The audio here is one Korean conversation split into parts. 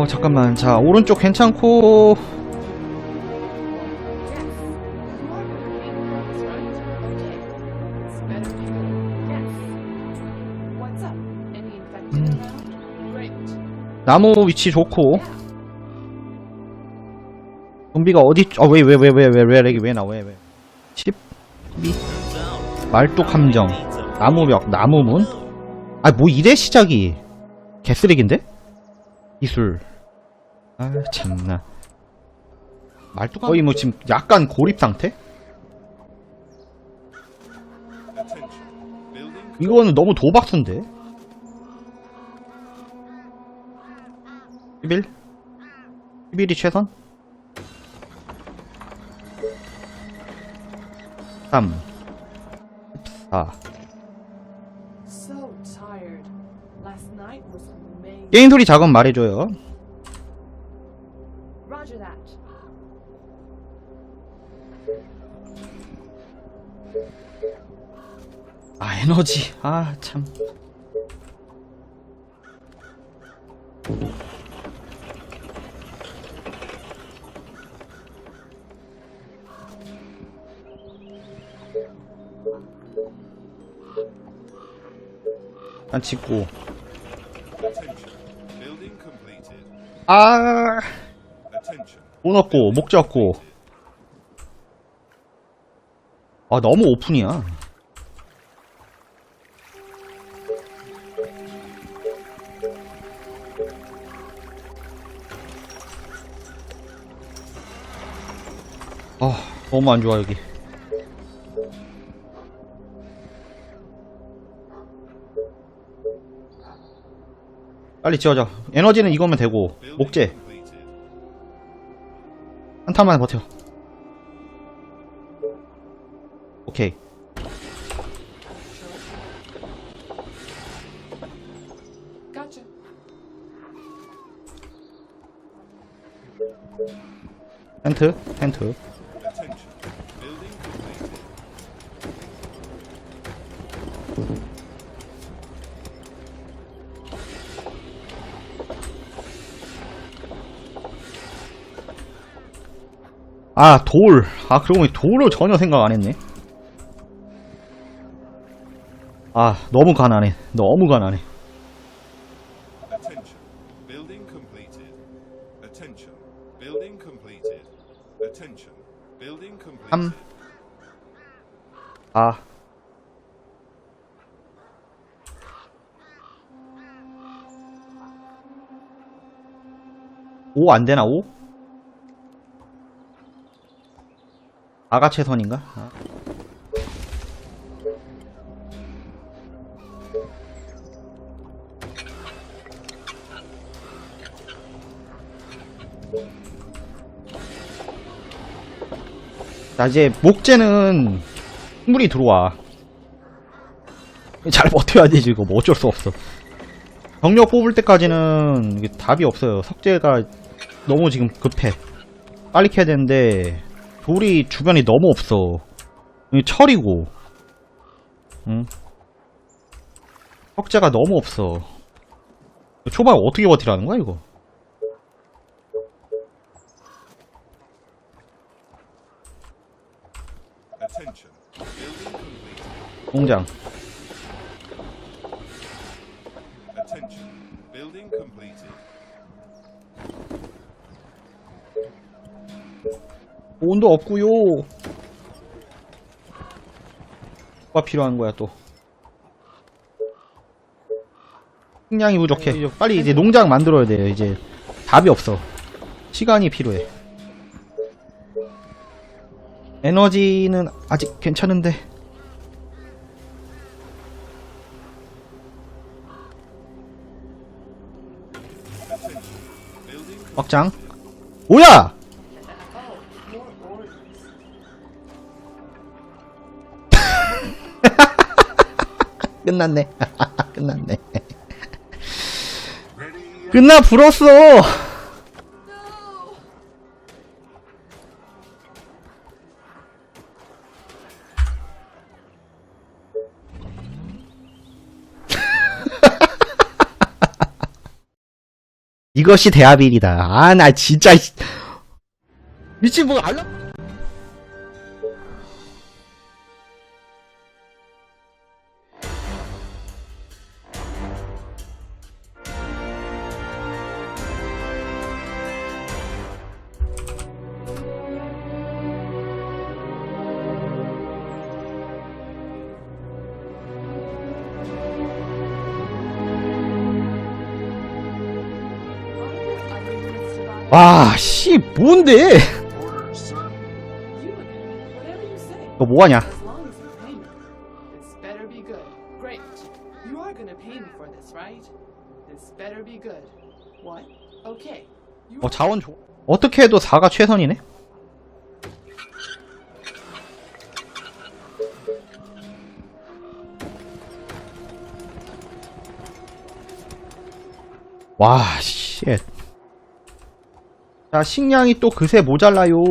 어 잠깐만. 자 오른쪽 괜찮고. 나무 위치 좋고. 좀비가 어디 아왜 왜 왜 왜 왜왜왜나왜 왜. 10 12 말뚝 함정. 나무벽 나무문. 아 뭐 이래 시작이. 개쓰레기인데 기술. 아 참나. 말뚝 거의 뭐 지금 약간 고립 상태? 이거는 너무 도박수인데? 11 11이 최선? 3 14 게임 소리 작은 말해줘요. 아 에너지. 아 참. 난 짓고 아. 돈 없고 목재 없고. 아 너무 오픈이야. 아 너무 안 좋아 여기 빨리 지어자 에너지는 이거면 되고 목재 completed. 한 탄만 버텨. 오케이. 텐트, 텐트. Attention. Building 아, 돌. 아, 그러고 보니 돌을 전혀 생각 안 했네. 아, 너무 가난해. 너무 가난해. 삼. 아. 오, 안 되나, 오? 아가 최선인가? 아. 자, 이제, 목재는 충분히 들어와. 잘 버텨야 되지, 이거. 뭐 어쩔 수 없어. 병력 뽑을 때까지는 답이 없어요. 석재가 너무 지금 급해. 빨리 캐야 되는데, 돌이 주변이 너무 없어. 이게 철이고, 응? 석재가 너무 없어. 초반 어떻게 버티라는 거야, 이거? 공장. 온도 없구요. 뭐가 필요한 거야 또. 식량이 부족해. 이제 빨리 이제 농장 만들어야 돼요. 이제 답이 없어. 시간이 필요해. 에너지는 아직 괜찮은데. 확장. 뭐야? 끝났네. 끝났네. 끝나 불었어. 이것이 대합일이다. 아, 나 진짜, 이- 미친, 뭐, 알람? Be good. What? Okay. You 어, 자원 줘. 어떻게 해도 4가 최선이네? 와, 쉣. 자, 식량이 또 그새 모자라요.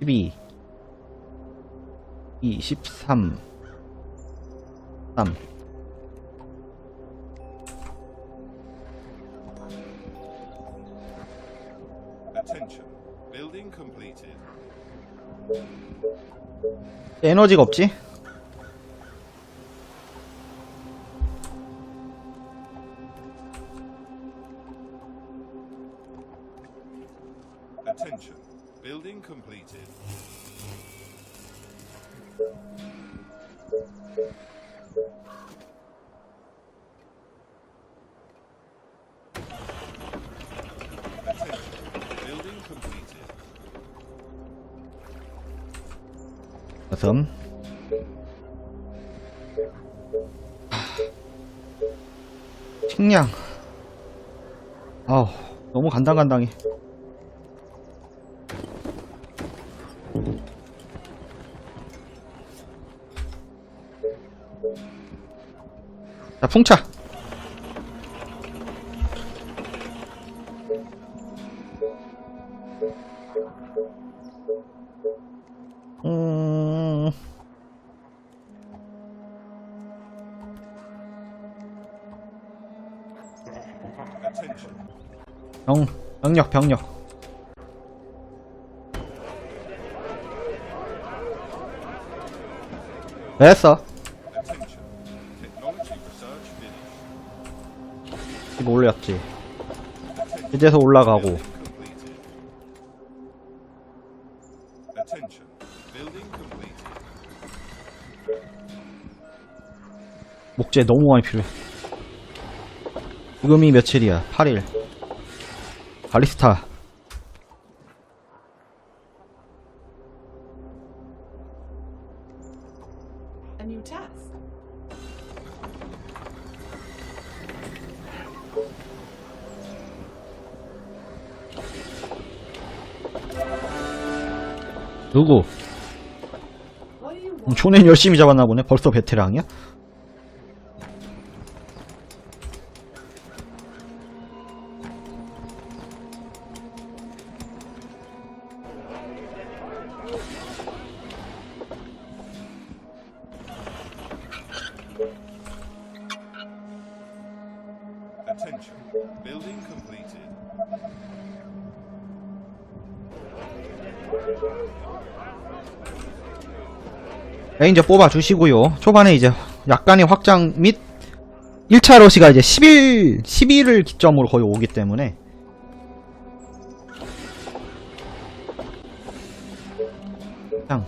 12, 23, 3. Attention. Building completed. 에너지가 없지? 여섯. 식량. 아우, 너무 간당간당해. 자, 풍차. 병, 병력, 병력. 됐어. 이거 올렸지. 이제서 올라가고. 목재 너무 많이 필요해. 지금이 며칠이야? 8일. 발리스타. a new task. 누구? 음? 초낸 열심히 잡았나 보네. 벌써 베테랑이야? Building completed. 레인저 뽑아 주시고요. 초반에 이제 약간의 확장 및 1차 러시가 이제 10일, 10일을 기점으로 거의 오기 때문에 그냥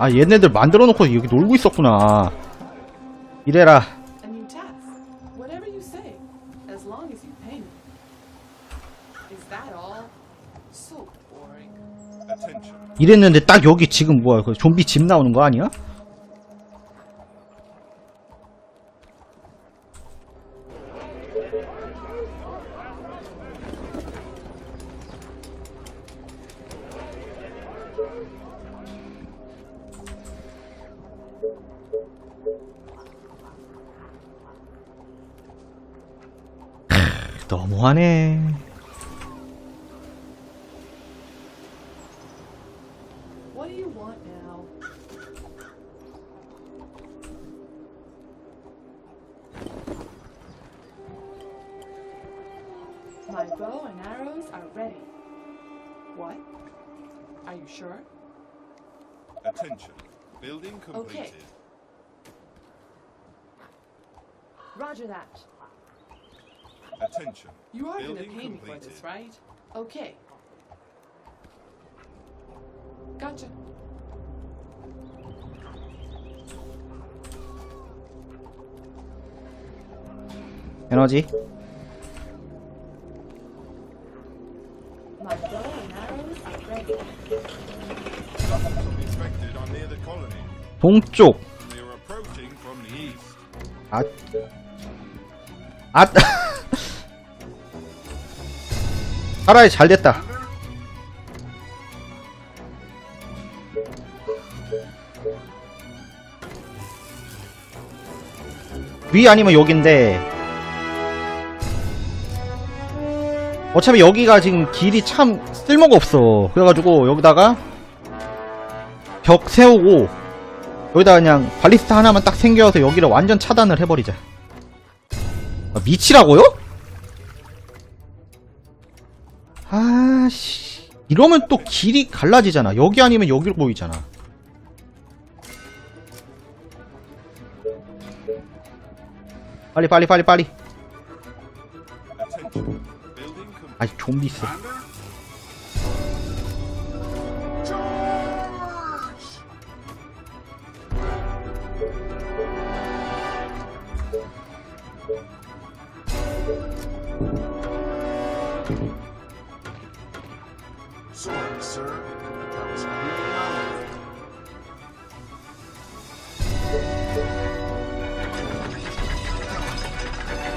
아 얘네들 만들어 놓고 여기 놀고 있었구나 이래라. 이랬는데 딱 여기 지금 뭐야 그 좀비 집 나오는 거 아니야? what do you want now My bow and arrows are ready. What? Are you sure? Attention. Building completed. Roger that. Attention. You are gonna Building pay me for completed. this, right? Okay. Gotcha. 에너지. My bow and arrows are ready. 동쪽. 아. 아. 차라리 잘 됐다. 위 아니면 여긴데 어차피 여기가 지금 길이 참 쓸모가 없어 그래가지고 여기다가 벽 세우고 여기다 그냥 발리스타 하나만 딱 생겨서 여기를 완전 차단을 해버리자. 아, 미치라고요? 아씨. 이러면 또 길이 갈라지잖아. 여기 아니면 여기로 보이잖아. 빨리 빨리 빨리 빨리. 아이 좀비 있어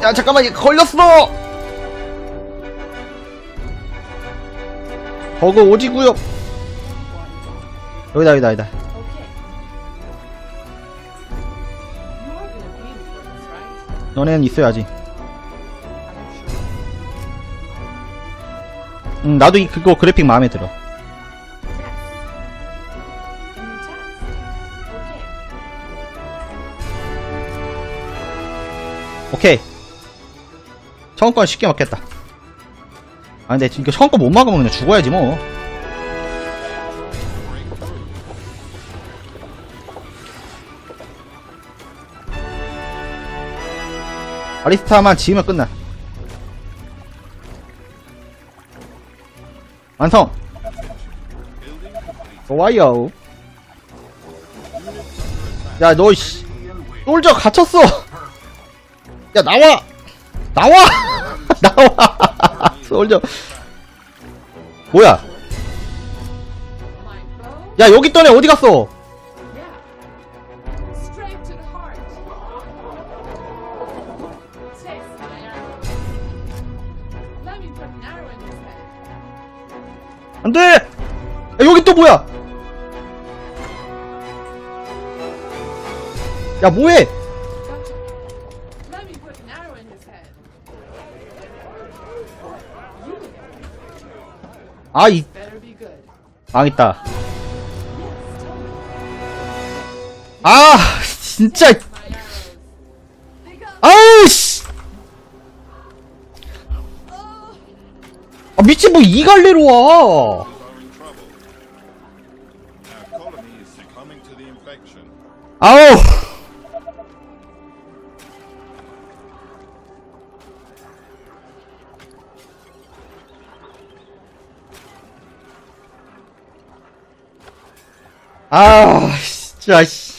야 잠깐만 걸렸어 버그 오지구요 여기다 여기다 여기다? 너네는 있어야지? 응 나도 이 그거 그래픽 마음에 들어. 오케이 처음 건 쉽게 먹겠다. 아 근데 이거 처음 거못 막으면 그냥 죽어야지 뭐. 바리스타만 지으면 끝나. 완성. 좋아요 야너 씨. 솔저 갇혔어! 야 나와 나와 나와 솔저 뭐야? 야 여기 애 어디 갔어. 안돼 야, 여기 또 뭐야 야 뭐해 be good. 망했다. 아 진짜 아우 씨 아, 미친 뭐 이 갈래로 와 are in 아 진짜 씨